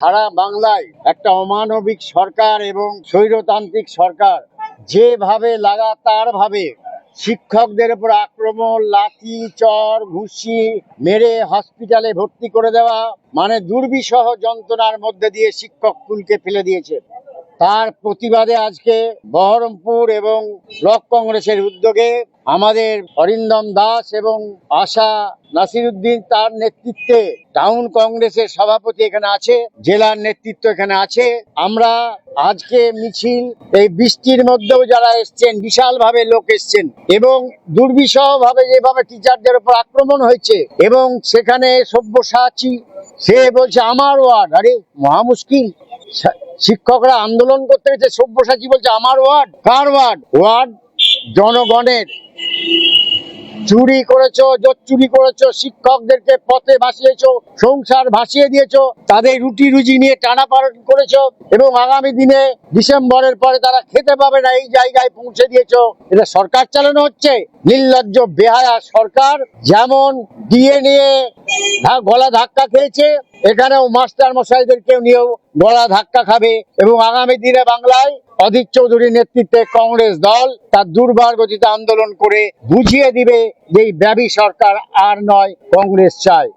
সারা বাংলায় একটা অমানবিক সরকার এবং স্বৈরতান্ত্রিক সরকার যেভাবে লাগাতার ভাবে শিক্ষকদের উপর আক্রমণ, লাঠি, চর, ঘুষি মেরে হসপিটালে ভর্তি করে দেওয়া মানে দুর্বিষহ যন্ত্রণার মধ্যে দিয়ে শিক্ষক কুলকে ফেলে দিয়েছে। তার প্রতিবাদে আজকে বহরমপুর এবং ব্লক কংগ্রেসের উদ্যোগে আমাদের অরিন্দম দাস এবং আশা নাসিরুদ্দিন তার নেতৃত্বে টাউন কংগ্রেসের সভাপতি এখানে আছে, জেলার নেতৃত্ব এখানে আছে। আমরা আজকে মিছিল, এই বৃষ্টির মধ্যেও যারা এসছেন বিশাল ভাবে লোক এসছেন এবং দুর্বিষহ ভাবে যেভাবে টিচারদের উপর আক্রমণ হয়েছে এবং সেখানে সব্যসাচী, সে বলছে, আমার ওয়ার্ড। আরে, মহা মুশকিল। শা- শিক্ষকরা আন্দোলন করতে গেছে, সব্যসাচী বলছে, আমার ওয়ার্ড? কার ওয়ার্ড? ওয়ার্ড জনগণের। চুরি করেছ চুরি করেছ, শিক্ষকদেরকে পথে ভাসিয়েছো, সংসার ভাসিয়ে দিয়েছ, তাদের রুটি রুজি নিয়ে টানাপাড়ন করেছ এবং আগামী দিনে ডিসেম্বরের পরে তারা খেতে পাবে না, এই জায়গায় পৌঁছে দিয়েছ। এটা সরকার চালানো হচ্ছে। নির্লজ্জ, বেহায়া সরকার যেমন দিয়ে নিয়ে গলা ধাক্কা খেয়েছে, এখানেও মাস্টার মশাইদেরকেও নিয়েও গলা ধাক্কা খাবে এবং আগামী দিনে বাংলায় অধীর চৌধুরীর নেতৃত্বে কংগ্রেস দল তার দুর্বার গতিতে আন্দোলন করে বুঝিয়ে দিবে যে ব্যাবী সরকার আর নয় কংগ্রেস চায়।